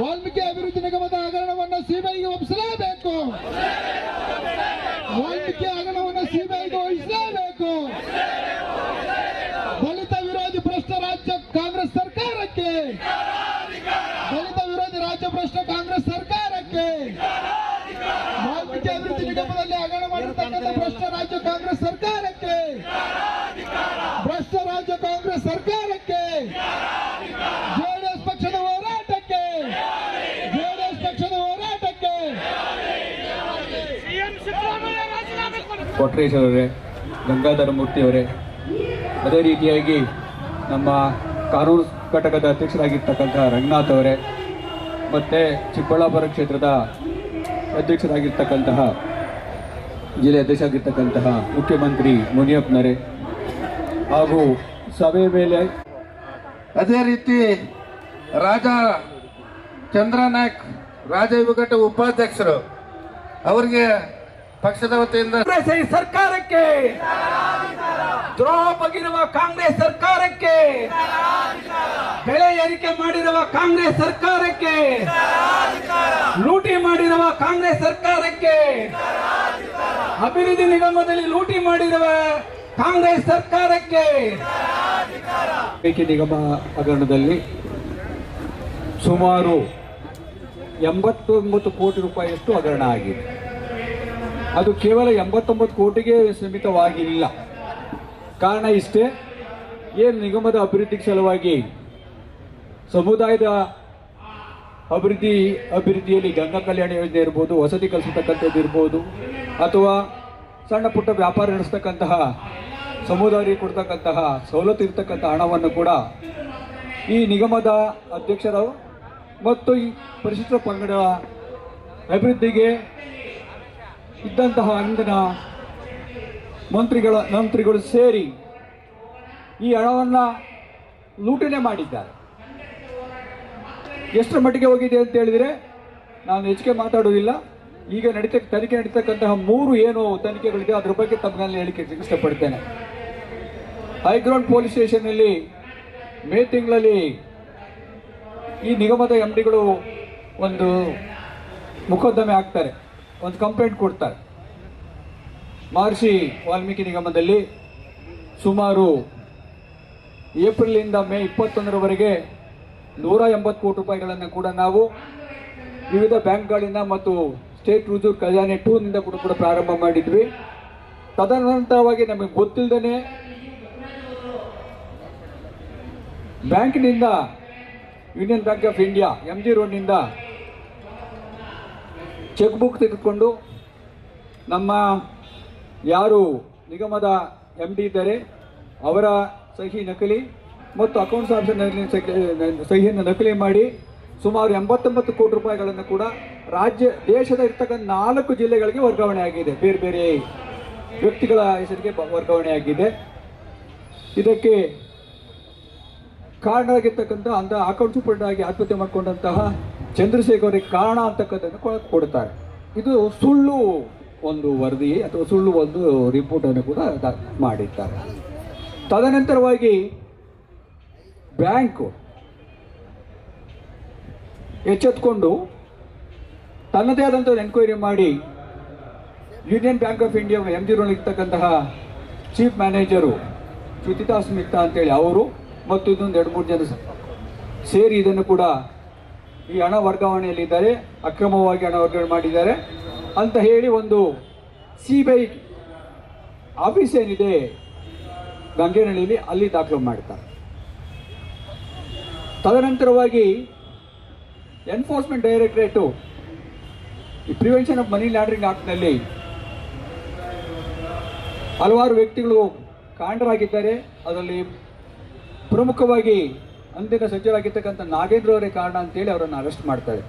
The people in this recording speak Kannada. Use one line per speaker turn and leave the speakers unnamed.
ವಾಲ್ಮೀಕಿ ಅಭಿವೃದ್ಧಿ ನಿಗಮದ ಹಗರಣವನ್ನು ಸಿಬಿಐಗೆ ಒಪ್ಪಿಸಲೇಬೇಕು. ವಾಲ್ಮೀಕಿ ಹಗರಣವನ್ನು ಸಿಬಿಐಗೆ ವಹಿಸಲೇಬೇಕು. ದಲಿತ ವಿರೋಧಿ ಭ್ರಷ್ಟ ರಾಜ್ಯ ಕಾಂಗ್ರೆಸ್ ಸರ್ಕಾರಕ್ಕೆ. ದಲಿತ ವಿರೋಧಿ ರಾಜ್ಯ ಭ್ರಷ್ಟ ಕಾಂಗ್ರೆಸ್ ಸರ್ಕಾರಕ್ಕೆ. ವಾಲ್ಮೀಕಿ ಅಭಿವೃದ್ಧಿ ನಿಗಮದಲ್ಲಿ ಹಗರಣ ಮಾಡಿರ್ತಕ್ಕಂಥ ಭ್ರಷ್ಟ ರಾಜ್ಯ ಕಾಂಗ್ರೆಸ್ ಸರ್ಕಾರಕ್ಕೆ. ಭ್ರಷ್ಟ ರಾಜ್ಯ ಕಾಂಗ್ರೆಸ್ ಸರ್ಕಾರ
ಕೊಟ್ರೇಶ್ ಅವರೇ, ಗಂಗಾಧರ ಮೂರ್ತಿ ಅವರೇ. ಅದೇ ರೀತಿಯಾಗಿ ನಮ್ಮ ಕಾನೂನು ಘಟಕದ ಅಧ್ಯಕ್ಷರಾಗಿರ್ತಕ್ಕಂಥ ರಂಗನಾಥ್ ಅವರೇ, ಮತ್ತು ಚಿಕ್ಕಬಳ್ಳಾಪುರ ಕ್ಷೇತ್ರದ ಅಧ್ಯಕ್ಷರಾಗಿರ್ತಕ್ಕಂತಹ ಜಿಲ್ಲೆ ಅಧ್ಯಕ್ಷರಾಗಿರ್ತಕ್ಕಂತಹ ಮುಖ್ಯಮಂತ್ರಿ ಮುನಿಯಪ್ಪನವರೇ ಹಾಗೂ ಸಭೆ ಮೇಲೆ
ಅದೇ ರೀತಿ ರಾಜ ಚಂದ್ರನಾಯಕ್ ರಾಜ ಉಪಾಧ್ಯಕ್ಷರು, ಅವರಿಗೆ ಪಕ್ಷದ ವತಿಯಿಂದ
ಸರ್ಕಾರಕ್ಕೆ ದ್ರೋಹ ಬಗೆದಿರುವ ಕಾಂಗ್ರೆಸ್ ಸರ್ಕಾರಕ್ಕೆ ಬೆಲೆ ಏರಿಕೆ ಮಾಡಿರುವ ಕಾಂಗ್ರೆಸ್ ಸರ್ಕಾರಕ್ಕೆ ಲೂಟಿ ಮಾಡಿರುವ ಕಾಂಗ್ರೆಸ್ ಸರ್ಕಾರಕ್ಕೆ ಅಭಿವೃದ್ಧಿ ನಿಗಮದಲ್ಲಿ ಲೂಟಿ ಮಾಡಿರುವ ಕಾಂಗ್ರೆಸ್ ಸರ್ಕಾರಕ್ಕೆ. ನಿಗಮ ಹಗರಣದಲ್ಲಿ ಸುಮಾರು ಎಂಬತ್ತೊಂಬತ್ತು ಕೋಟಿ ರೂಪಾಯಿಯಷ್ಟು ಹಗರಣ ಆಗಿದೆ. ಅದು ಕೇವಲ ಎಂಬತ್ತೊಂಬತ್ತು ಕೋಟಿಗೆ ಸೀಮಿತವಾಗಿಲ್ಲ. ಕಾರಣ ಇಷ್ಟೇ, ಏನು ನಿಗಮದ ಅಭಿವೃದ್ಧಿ ಸಲುವಾಗಿ ಸಮುದಾಯದ ಅಭಿವೃದ್ಧಿ, ಅಭಿವೃದ್ಧಿಯಲ್ಲಿ ಗಂಗಾ ಕಲ್ಯಾಣ ಯೋಜನೆ ಇರ್ಬೋದು, ವಸತಿ ಕಲಿಸತಕ್ಕಂಥದ್ದು ಇರ್ಬೋದು, ಅಥವಾ ಸಣ್ಣ ಪುಟ್ಟ ವ್ಯಾಪಾರ ನಡೆಸ್ತಕ್ಕಂತಹ, ಸಮುದಾಯ ಕೊಡ್ತಕ್ಕಂತಹ, ಸವಲತ್ತು ಇರ್ತಕ್ಕಂಥ ಹಣವನ್ನು ಕೂಡ ಈ ನಿಗಮದ ಅಧ್ಯಕ್ಷರು ಮತ್ತು ಈ ಪರಿಶಿಷ್ಟ ಪಂಗಡ ಅಭಿವೃದ್ಧಿಗೆ ಇದ್ದಂತಹ ಅಂದಿನ ಮಂತ್ರಿಗಳ ಮಂತ್ರಿಗಳು ಸೇರಿ ಈ ಹಣವನ್ನು ಲೂಟನೆ ಮಾಡಿದ್ದಾರೆ. ಎಷ್ಟರ ಮಟ್ಟಿಗೆ ಹೋಗಿದೆ ಅಂತ ಹೇಳಿದರೆ ನಾನು ಹೆಚ್ಚಿಗೆ ಮಾತಾಡುವುದಿಲ್ಲ. ಈಗ ನಡೀತ ತನಿಖೆ ನಡೀತಕ್ಕಂತಹ ಮೂರು ಏನು ತನಿಖೆಗಳಿದೆ, ಅದ್ರ ಬಗ್ಗೆ ತಮ್ಮಲ್ಲಿ ಹೇಳಿಕೆ ಇಷ್ಟಪಡ್ತೇನೆ. ಹೈಗ್ರೌಂಡ್ ಪೊಲೀಸ್ ಸ್ಟೇಷನ್ನಲ್ಲಿ ಮೇ ತಿಂಗಳಲ್ಲಿ ಈ ನಿಗಮದ ಎಂ ಡಿಗಳು ಒಂದು ಮೊಕದ್ದಮೆ ಹಾಕ್ತಾರೆ ಒಂದು ಕಂಪ್ಲೇಂಟ್ ಕೊಡ್ತಾರೆ. ಮಹರ್ಷಿ ವಾಲ್ಮೀಕಿ ನಿಗಮದಲ್ಲಿ ಸುಮಾರು ಏಪ್ರಿಲಿಂದ ಮೇ ಇಪ್ಪತ್ತೊಂದರವರೆಗೆ ನೂರ ಎಂಬತ್ತು ಕೋಟಿ ರೂಪಾಯಿಗಳನ್ನು ಕೂಡ ನಾವು ವಿವಿಧ ಬ್ಯಾಂಕ್ಗಳಿಂದ ಮತ್ತು ಸ್ಟೇಟ್ ರಿಸರ್ವ್ ಖಜಾನೆ ಟೂನಿಂದ ಕೂಡ ಕೂಡ ಪ್ರಾರಂಭ ಮಾಡಿದ್ವಿ. ತದನಂತರವಾಗಿ ನಮಗೆ ಗೊತ್ತಿಲ್ಲದೇ ಬ್ಯಾಂಕ್ನಿಂದ Union Bank of India M G ರೋಡ್ನಿಂದ cheque book ತೆಗೆದುಕೊಂಡು ನಮ್ಮ ಯಾರು ನಿಗಮದ ಎಂ ಡಿ ಇದ್ದಾರೆ, ಅವರ ಸಹಿ ನಕಲಿ ಮತ್ತು ಅಕೌಂಟ್ಸ್ ಆಫೀಸರ್ ಸಹಿಯನ್ನು ನಕಲಿ ಮಾಡಿ ಸುಮಾರು ಎಂಬತ್ತೊಂಬತ್ತು ಕೋಟಿ ರೂಪಾಯಿಗಳನ್ನು ಕೂಡ ರಾಜ್ಯ, ದೇಶದ ಇರ್ತಕ್ಕಂಥ ನಾಲ್ಕು ಜಿಲ್ಲೆಗಳಿಗೆ ವರ್ಗಾವಣೆ ಆಗಿದೆ. ಬೇರೆ ಬೇರೆ ವ್ಯಕ್ತಿಗಳ ಹೆಸರಿಗೆ ವರ್ಗಾವಣೆ ಆಗಿದೆ. ಇದಕ್ಕೆ ಕಾರಣ ಆಗಿರ್ತಕ್ಕಂಥ ಅಂದ ಅಕೌಂಟ್ ಆಗಿ ಆತ್ಮಹತ್ಯೆ ಮಾಡಿಕೊಂಡಂತಹ ಚಂದ್ರಶೇಖರ್ ಅವರಿಗೆ ಕಾರಣ ಅಂತಕ್ಕಂಥದ್ದು ಕೊಡ್ತಾರೆ. ಇದು ಸುಳ್ಳು ಒಂದು ವರದಿ ಅಥವಾ ಸುಳ್ಳು ಒಂದು ರಿಪೋರ್ಟನ್ನು ಕೂಡ ಮಾಡಿದ್ದಾರೆ. ತದನಂತರವಾಗಿ ಬ್ಯಾಂಕು ಎಚ್ಚೆತ್ಕೊಂಡು ತನ್ನದೇ ಆದಂಥ ಎನ್ಕ್ವೈರಿ ಮಾಡಿ Union Bank of India M G ಇರ್ತಕ್ಕಂತಹ ಚೀಫ್ ಮ್ಯಾನೇಜರು ಶ್ರುತಿತಾ ಮಿತ್ತ ಅಂತೇಳಿ ಅವರು ಮತ್ತು ಇನ್ನೊಂದು ಎರಡು ಮೂರು ಜನ ಸೇರಿ ಇದನ್ನು ಕೂಡ ಈ ಹಣ ವರ್ಗಾವಣೆಯಲ್ಲಿದ್ದಾರೆ, ಅಕ್ರಮವಾಗಿ ಹಣ ವರ್ಗಾವಣೆ ಮಾಡಿದ್ದಾರೆ ಅಂತ ಹೇಳಿ ಒಂದು ಸಿ ಬಿ ಐ ಆಫೀಸ್ ಏನಿದೆ ಗಂಗೇನಹಳ್ಳಿಯಲ್ಲಿ ಅಲ್ಲಿ ದಾಖಲು ಮಾಡ್ತಾರೆ. ತದನಂತರವಾಗಿ ಎನ್ಫೋರ್ಸ್ಮೆಂಟ್ ಡೈರೆಕ್ಟರೇಟು ಈ ಪ್ರಿವೆನ್ಷನ್ ಆಫ್ ಮನಿ ಲ್ಯಾಂಡ್ರಿಂಗ್ ಆಕ್ಟ್ನಲ್ಲಿ ಹಲವಾರು ವ್ಯಕ್ತಿಗಳು ಕಾಂಡರಾಗಿದ್ದಾರೆ. ಅದರಲ್ಲಿ ಪ್ರಮುಖವಾಗಿ ಅಂದಿನ ಸಚಿವರಾಗಿರ್ತಕ್ಕಂಥ ನಾಗೇಂದ್ರ ಅವರೇ ಕಾರಣ ಅಂತೇಳಿ ಅವರನ್ನು ಅರೆಸ್ಟ್ ಮಾಡ್ತಾರೆ.